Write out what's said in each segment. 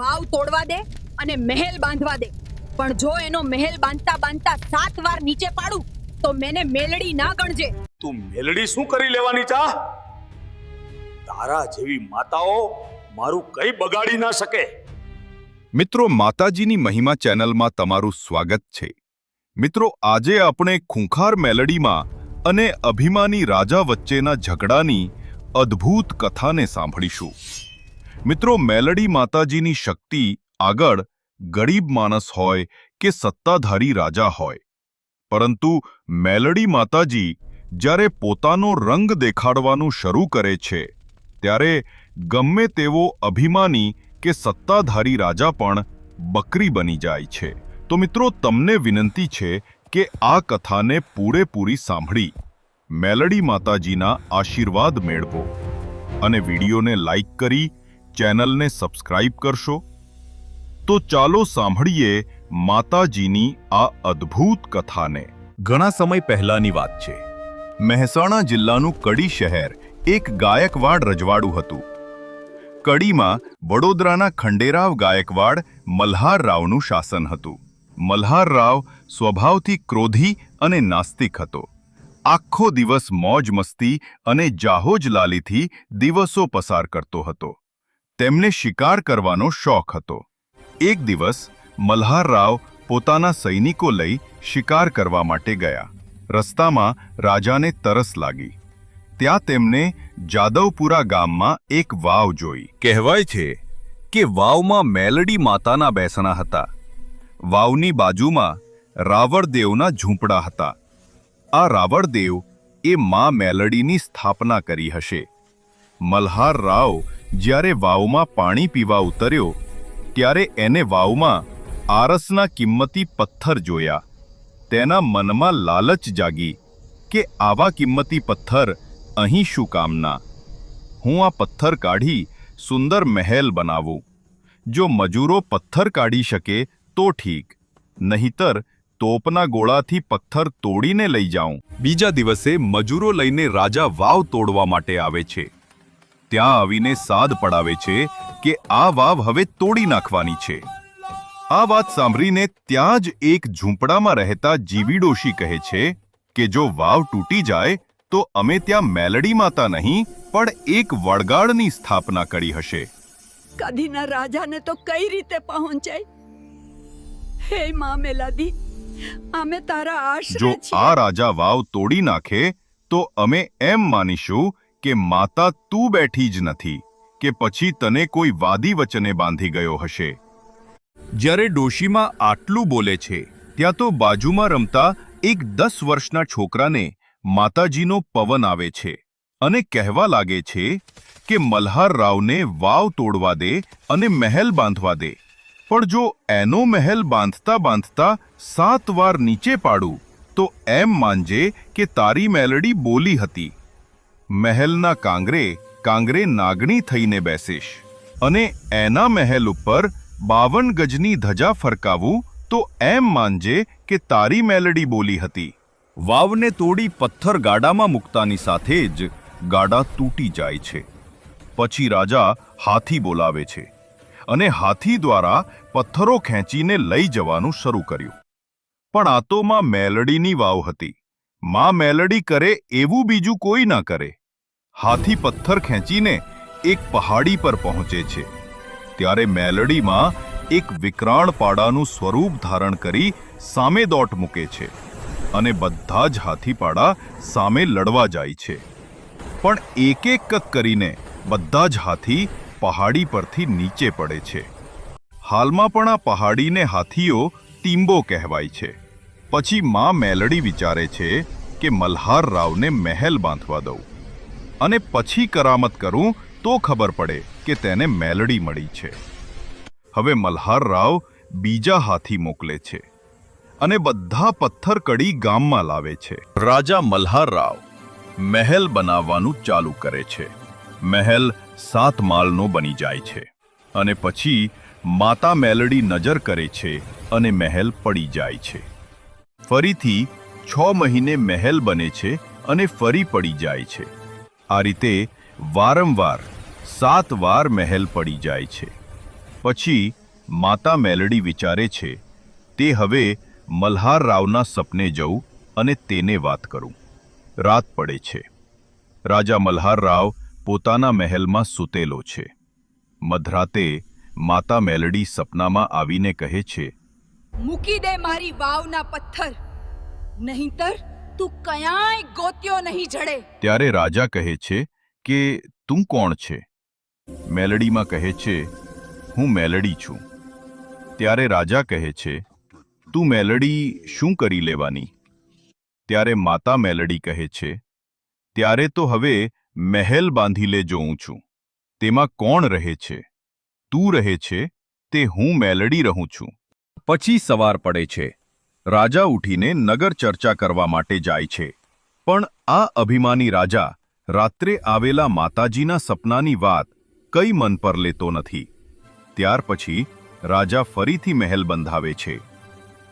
વાવ તોડવા દે અને મહેલ બાંધવા દે. પણ જો એનો મહેલ બાંધતા બાંધતા સાત વાર નીચે પાડું તો મેને મેલડી ના ગણજે. તું મેલડી શું કરી લેવાની ચા તારા જેવી માતાઓ મારું કઈ બગાડી ના શકે. મિત્રો માતાજીની મહિમા ચેનલમાં તમારું સ્વાગત છે. મિત્રો આજે આપણે ખૂંખાર મેલડીમાં અને અભિમાની રાજા વચ્ચેના ઝઘડાની અદ્ભુત કથાને સાંભળીશું. મિત્રો, મેલડી માતાજીની શક્તિ આગળ ગરીબ માણસ હોય કે સત્તાધારી રાજા હોય. પરંતુ મેલડી માતાજી જ્યારે પોતાનો રંગ દેખાડવાનું શરૂ કરે છે, ત્યારે ગમે તેવો અભિમાની કે સત્તાધારી રાજા પણ બકરી બની જાય છે. તો મિત્રો, તમને વિનંતી છે કે આ કથાને પૂરેપૂરી સાંભળી. મેલડી માતાજીના આશીર્વાદ મેળવો અને વિડીયોને લાઈક કરી ચેનલને સબસ્ક્રાઇબ કરશો? તો ચાલો સાંભળીએ માતાજીની આ અદ્ભુત કથાને. ઘણા સમય પહેલાની વાત છે. મહેસાણા જિલ્લાનું કડી શહેર એક ગાયકવાડ રજવાડું હતું. કડીમાં વડોદરાના ખંડેરાવ ગાયકવાડ મલ્હાર રાવનું શાસન હતું. મલ્હાર રાવ સ્વભાવથી ક્રોધી અને નાસ્તિક હતો. આખો દિવસ મોજ મસ્તી અને જાહોજલાલીથી દિવસો પસાર કરતો હતો. તેમને શિકાર કરવાનો શોખ હતો. એક દિવસ, મલ્હાર રાવ પોતાના સૈનિકો લઈ શિકાર કરવા માટે ગયા. રસ્તામાં રાજાને તરસ લાગી. ત્યાં તેમને જાદવપુરા ગામમાં એક વાવ જોઈ. કહેવાય છે કે વાવમાં મેલડી માતાના બેસણા હતા. વાવની બાજુમાં રાવળદેવના ઝૂંપડા હતા. આ રાવળદેવ એ મા મેલડીની સ્થાપના કરી હશે. મલ્હાર રાવ જ્યારે વાવમાં પાણી પીવા ઉતર્યો, ત્યારે એને વાવમાં આરસના કિંમતી પથ્થર જોયા. તેના મનમાં લાલચ જાગી કે આવા કિંમતી પથ્થર અહીં શું કામના? હું આ પથ્થર કાઢી સુંદર મહેલ બનાવું. જો મજૂરો પથ્થર કાઢી શકે તો ઠીક, નહીતર તોપના ગોળાથી પથ્થર તોડીને લઈ જાઉં. બીજા દિવસે મજૂરો લઈને રાજા વાવ તોડવા માટે આવે છે. ત્યાં આવીને સાદ પડાવે છે કે આ વાવ હવે તોડી નાખવાની છે. આ વાત સાંભળીને ત્યાં જ એક ઝૂંપડામાં રહેતા જીવીડોશી કહે છે કે જો વાવ તૂટી જાય તો અમે ત્યાં મેલડી માતા નહીં પણ એક વડગાળની સ્થાપના કરી હશે. કદીના રાજાને તો કઈ રીતે પહોંચાય? હે મામેલાદી અમે તારા જો આ રાજા વાવ તોડી નાખે તો અમે એમ માનીશું કે માતા તું બેઠી જ નથી, કે પછી તને કોઈ વાદી વચને બાંધી ગયો હશે? જ્યારે ડોશીમાં આટલું બોલે છે, ત્યાં તો બાજુમાં રમતા એક દસ વર્ષના છોકરાને માતાજીનો પવન આવે છે અને કહેવા લાગે છે કે મલ્હાર રાવને વાવ તોડવા દે અને મહેલ બાંધવા દે. પણ જો એનો મહેલ બાંધતા બાંધતા સાત વાર નીચે પાડું, તો એમ માનજે કે તારી મેલડી બોલી હતી. મહેલના કાંગરે કાંગરે નાગણી થઈને બેસીશ અને એના મહેલ ઉપર બાવન ગજની ધજા ફરકાવું તો એમ માનજે કે તારી મેલડી બોલી હતી. વાવને તોડી પથ્થર ગાડામાં મૂકતાની સાથે જ ગાડા તૂટી જાય છે. પછી રાજા હાથી બોલાવે છે અને હાથી દ્વારા પથ્થરો ખેંચીને લઈ જવાનું શરૂ કર્યું. પણ આ તો માં મેલડીની વાવ હતી. માં મેલડી કરે એવું બીજું કોઈ ના કરે. હાથી પથ્થર ખેંચીને એક પહાડી પર પહોંચે છે. ત્યારે મેલડીમાં એક વિકરાળ પાડાનું સ્વરૂપ ધારણ કરી સામે દોટ મૂકે છે અને બધા જ હાથીપાડા સામે લડવા જાય છે. પણ એક એક જ કરીને બધા જ હાથી પહાડી પરથી નીચે પડે છે. હાલમાં પણ આ પહાડીને હાથીઓ ટીંબો કહેવાય છે. પછી માં મેલડી વિચારે છે કે મલ્હાર રાવને મહેલ બાંધવા દઉં. અને પછી કરામત કરું તો ખબર પડે કે તેને મેલડી મળી છે. હવે મલ્હાર રાવ બીજા હાથી મોકલે છે અને બધા પથ્થર કડી ગામમાં લાવે છે. રાજા મલ્હાર રાવ મહેલ બનાવવાનું ચાલુ કરે છે. મહેલ સાત માળનો બની જાય છે. અને પછી માતા મેલડી નજર કરે છે અને મહેલ પડી જાય છે. ફરીથી છ મહિને મહેલ બને છે અને ફરી પડી જાય છે. આ રીતે વારંવાર સાત વાર મહેલ પડી જાય છે. પછી માતા મેલડી વિચારે છે, તે હવે મલ્હાર રાવના સપને જઉં અને તેને વાત કરું. રાત પડે છે. રાજા મલ્હાર રાવ પોતાના મહેલમાં સૂતેલો છે. મધરાતે માતા મેલડી સપનામાં આવીને કહે છે મૂકી દે મારી વાવના પથ્થર. નહીંતર તું કયાંય ગોત્યો નહીં જડે. ત્યારે રાજા કહે છે કે, તું કોણ છે? મેલડીમાં કહે છે, હું મેલડી છું. ત્યારે રાજા કહે છે, તું મેલડી શું કરી લેવાની? ત્યારે માતા મેલડી કહે છે, ત્યારે તો હવે મહેલ બાંધી લે જોઉં છું. તેમાં કોણ રહે છે? તું રહે છે, તે હું મેલડી રહું છું. પછી સવાર પડે છે. રાજા ઉઠીને નગર ચર્ચા કરવા માટે જાય છે. પણ આ અભિમાની રાજા રાત્રે આવેલા માતાજીના સપનાની વાત કઈ મન પર લેતો નથી. ત્યાર પછી રાજા ફરીથી મહેલ બંધાવે છે.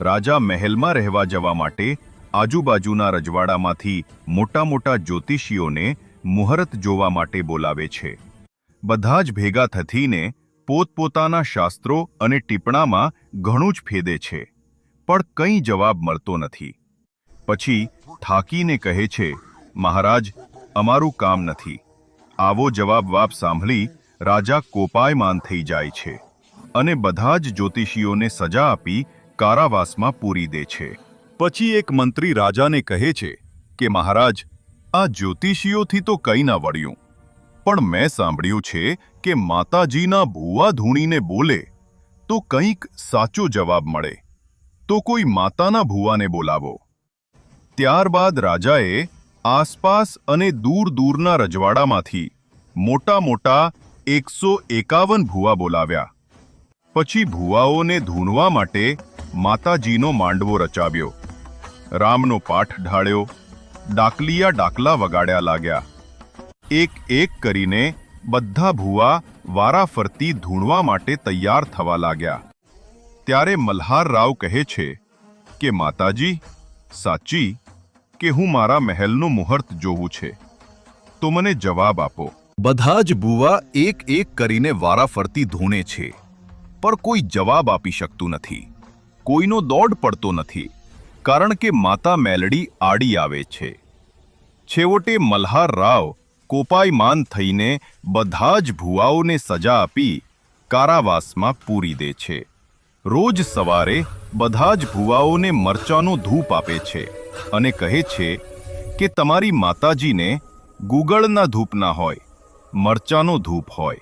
રાજા મહેલમાં રહેવા જવા માટે આજુબાજુના રજવાડામાંથી મોટા મોટા જ્યોતિષીઓને મુહૂર્ત જોવા માટે બોલાવે છે. બધા જ ભેગા થતીને પોતપોતાના શાસ્ત્રો અને ટીપણામાં ઘણું જ ફેદે છે, પણ કંઈ જવાબ મળતો નથી. પછી થાકીને કહે છે, મહારાજ, અમારું કામ નથી. આવો જવાબ વાપ સાંભળી રાજા કોપાયમાન થઈ જાય છે અને બધા જ જ્યોતિષીઓને સજા આપી કારાવાસમાં પૂરી દે છે. પછી એક મંત્રી રાજાને કહે છે કે, મહારાજ, આ જ્યોતિષીઓથી તો કંઈ ના વળ્યું. પણ મેં સાંભળ્યું છે કે માતાજીના ભૂવા ધૂણીને બોલે તો કંઈક સાચો જવાબ મળે. તો કોઈ માતાના ભૂવાને બોલાવો. ત્યારબાદ રાજાએ આસપાસ અને દૂર દૂરના રજવાડામાંથી મોટા મોટા એકસો એકાવન ભૂવા બોલાવ્યા. પછી ભૂવાઓને ધૂણવા માટે માતાજીનો માંડવો રચાવ્યો. રામનો પાઠ ઢાળ્યો. ડાકલિયા ડાકલા વગાડ્યા લાગ્યા. એક એક કરીને બધા ભૂવા વારાફરતી ધૂણવા માટે તૈયાર થવા લાગ્યા. ત્યારે મલ્હાર રાવ કહે છે કે, માતાજી, સાચી કે હું મારા મહેલનું મુહૂર્ત જોવું છે? તો મને જવાબ આપો. બધા જ ભૂવા એક એક કરીને વારાફરતી ધૂણે છે, પણ કોઈ જવાબ આપી શકતું નથી. કોઈનો દોડ પડતો નથી, કારણ કે માતા મેલડી આડી આવે છે. છેવટે મલ્હાર રાવ કોપાયમાન થઈને બધા જ ભૂવાઓને સજા આપી કારાવાસમાં પૂરી દે છે. રોજ સવારે બધા જ ભૂવાઓને મરચાનો ધૂપ આપે છે અને કહે છે કે તમારી માતાજીને ગુગળના ધૂપ ના હોય, મરચાનો ધૂપ હોય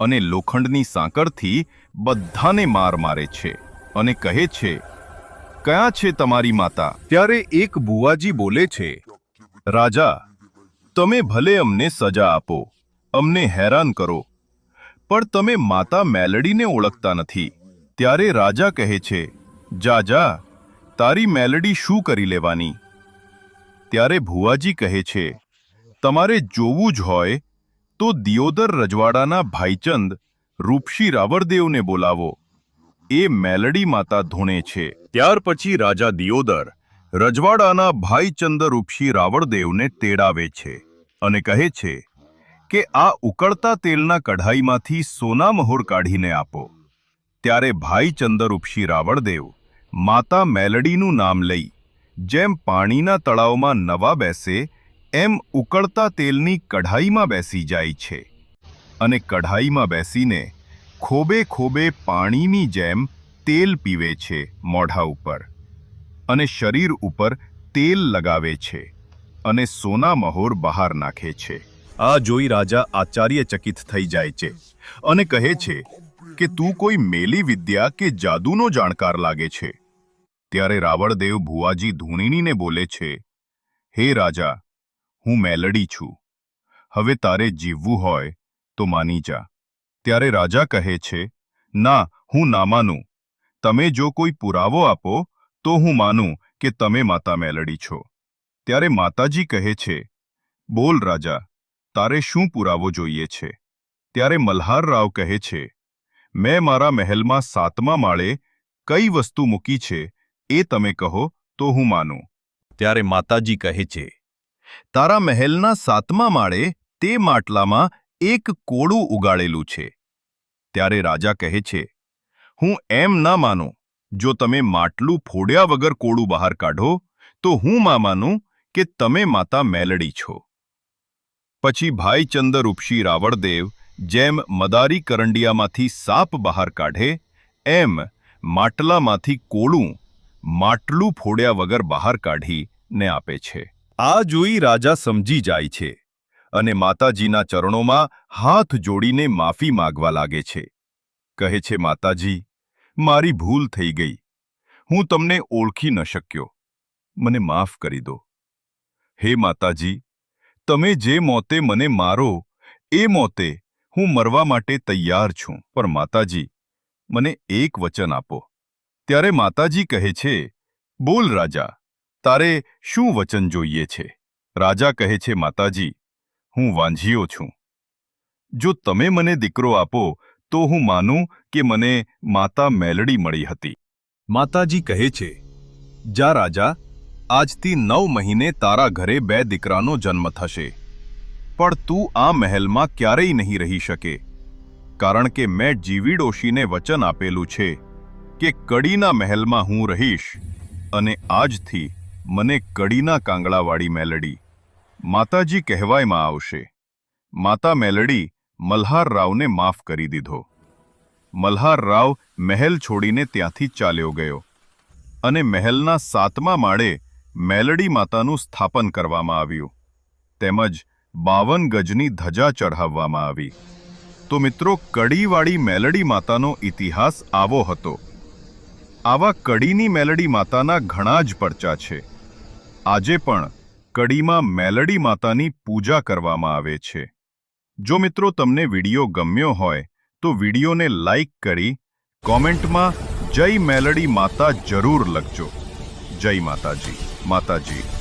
અને લોખંડની સાંકળથી બધાને માર મારે છે અને કહે છે, ક્યાં છે તમારી માતા? ત્યારે એક બુવાજી બોલે છે, રાજા તમે ભલે અમને સજા આપો, અમને હેરાન કરો, પણ તમે માતા મેલડીને ઓળખતા નથી. ત્યારે રાજા કહે છે, જા જા, તારી મેલડી શું કરી લેવાની? ત્યારે ભુવાજી કહે છે, તમારે જોવું જ હોય તો દિયોદર રજવાડાના ભાઈચંદ રૂપસી રાવરદેવને બોલાવો. એ મેલડી માતા ધૂણે છે. ત્યાર પછી રાજા દિયોદર રજવાડાના ભાઈચંદ રૂપસી રાવળદેવને તેડાવે છે અને કહે છે કે આ ઉકળતા તેલના કઢાઈમાંથી સોના મહોર કાઢીને આપો. ત્યારે ભાઈચંદ રૂપસી રાવળદેવ માતા મેલડીનું નામ લઈ જેમ પાણીના તળાવમાં નવા બેસે, એમ ઉકળતા તેલની કઢાઈમાં બેસી જાય છે. અને કઢાઈમાં બેસીને ખોબે ખોબે પાણીની જેમ તેલ પીવે છે મોઢા ઉપર. અને શરીર ઉપર તેલ લગાવે છે અને સોના મહોર બહાર નાખે છે. આ જોઈ રાજા આચાર્યચકિત થઈ જાય છે અને કહે છે કે, તું કોઈ મેલી વિદ્યા કે જાદુનો જાણકાર લાગે છે? ત્યારે રાવળદેવ ભુવાજી ધૂણીનીને બોલે છે, હે રાજા, હું મેલડી છું. હવે તારે જીવવું હોય તો માની જા. ત્યારે રાજા કહે છે, ના, હું ના માનું તમે જો કોઈ પુરાવો આપો તો હું માનું કે તમે માતા મેલડી છો. ત્યારે માતાજી કહે છે, બોલ રાજા, તારે શું પુરાવો જોઈએ છે? ત્યારે મલ્હાર રાવ કહે છે, મેં મારા મહેલમાં સાતમા માળે કઈ વસ્તુ મૂકી છે એ તમે કહો તો હું માનું. ત્યારે માતાજી કહે છે, તારા મહેલના સાતમા માળે તે માટલામાં એક કોળું ઉગાડેલું છે. ત્યારે રાજા કહે છે, હું એમ ના માનું જો તમે માટલું ફોડ્યા વગર કોળું બહાર કાઢો, તો હું મામાનું કે તમે માતા મેલડી છો. પછી ભાઈ ચંદર ઉપશી રાવળદેવ જેમ મદારી કરંડિયામાંથી સાપ બહાર કાઢે, એમ માટલામાંથી કોળું માટલું ફોડ્યા વગર બહાર કાઢીને આપે છે. આ જોઈ રાજા સમજી જાય છે અને માતાજીના ચરણોમાં હાથ જોડીને માફી માગવા લાગે છે. કહે છે, માતાજી મારી ભૂલ થઈ ગઈ. હું તમને ઓળખી ન શક્યો. મને માફ કરી દો. હે માતાજી, તમે જે મોતે મને મારો, એ મોતે હું મરવા માટે તૈયાર છું. પણ માતાજી, મને એક વચન આપો. ત્યારે માતાજી કહે છે, બોલ રાજા, તારે શું વચન જોઈએ છે? રાજા કહે છે, માતાજી, હું વાંઝીયો છું. જો તમે મને દીકરો આપો તો હું માનું કે મને માતા મેલડી મળી હતી. માતાજી કહે છે, જા રાજા, આજથી નવ મહિને તારા ઘરે બે દીકરાનો જન્મ થશે. પણ તું આ મહેલમાં ક્યારેય નહીં રહી શકે. કારણ કે મેં જીવી ડોશીને વચન આપેલું છે કે કડીના મહેલમાં હું રહીશ અને આજથી મને કડીના કાંગડાવાળી મેલડી. માતાજી કહેવાયમાં આવશે, માતા મેલડી મલ્હાર રાવને માફ કરી દીધો. મલ્હાર રાવ મહેલ છોડીને ત્યાંથી ચાલ્યો ગયો અને મહેલના સાતમા માળે મેલડી માતાનું સ્થાપન કરવામાં આવ્યું. તેમજ બાવન ગજની ધજા ચઢાવવામાં આવી. તો મિત્રો, કડીવાળી મેલડી માતાનો ઇતિહાસ આવો હતો. આવા કડીની મેલડી માતાના ઘણા જ પરચા છે. આજે પણ કડીમાં મેલડી માતાની પૂજા કરવામાં આવે છે. જો મિત્રો તમને વીડિયો ગમ્યો હોય, તો વિડીયોને લાઈક કરી કોમેન્ટમાં જય મેલડી માતા જરૂર લખજો. જય માતાજી. માતાજી.